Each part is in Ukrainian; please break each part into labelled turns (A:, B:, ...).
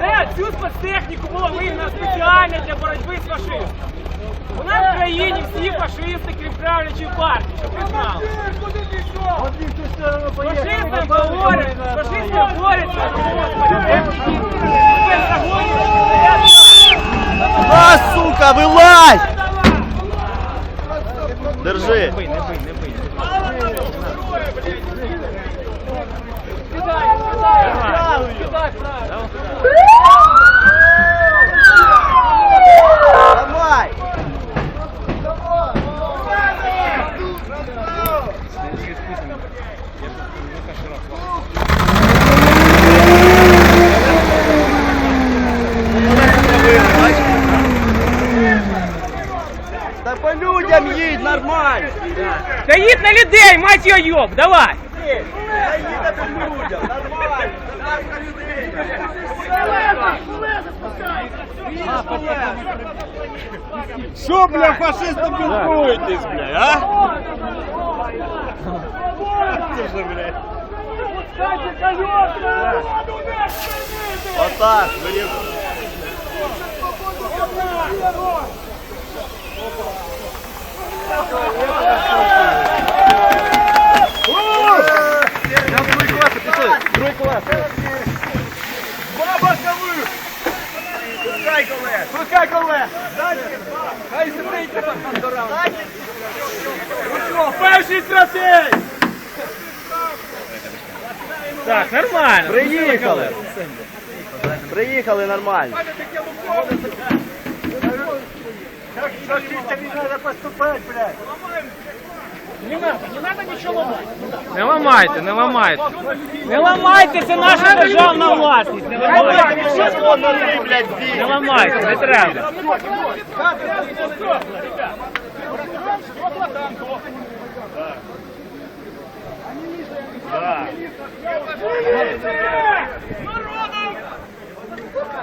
A: Це Цю спецтехніку була вигнана спеціально для боротьби з фашистами. У нас в країні всі фашисти, крім правлячої партії, щоб ти знав. Фашистам говорять, фашистам борються,
B: а сука, вилазь! Держи!
A: Не бий, не
B: бий, не бий. Людям їдь, нормально.
A: Та їдь на людей, мать його йоб, давай.
B: Та їдь по
C: Що, бля, фашисти бунтуєтесь, бля, а? Це ж, бля.
B: Отак, мені...
C: Свободу класно. Два бокових! Пускай коле! Пускай коле! Хай зустріть тебе, Пандорам! Русло, перший трофей!
A: Так, нормально.
B: Приїхали. Приїхали нормально.
C: Так, так, так, так, так, так, так,
A: не надо не треба нічого ламати. Не ламайте, не ламайте. Не ламайте, це наша державна власність. Не ламайте. Не ламайте, не треба.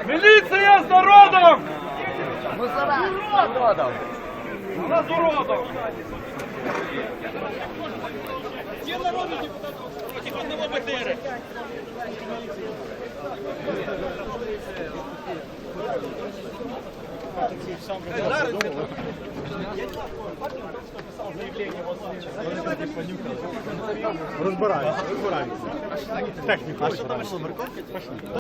C: Міліція з народом! Ми з народом! Нас уродов! Все народы депутатов против одного БТР.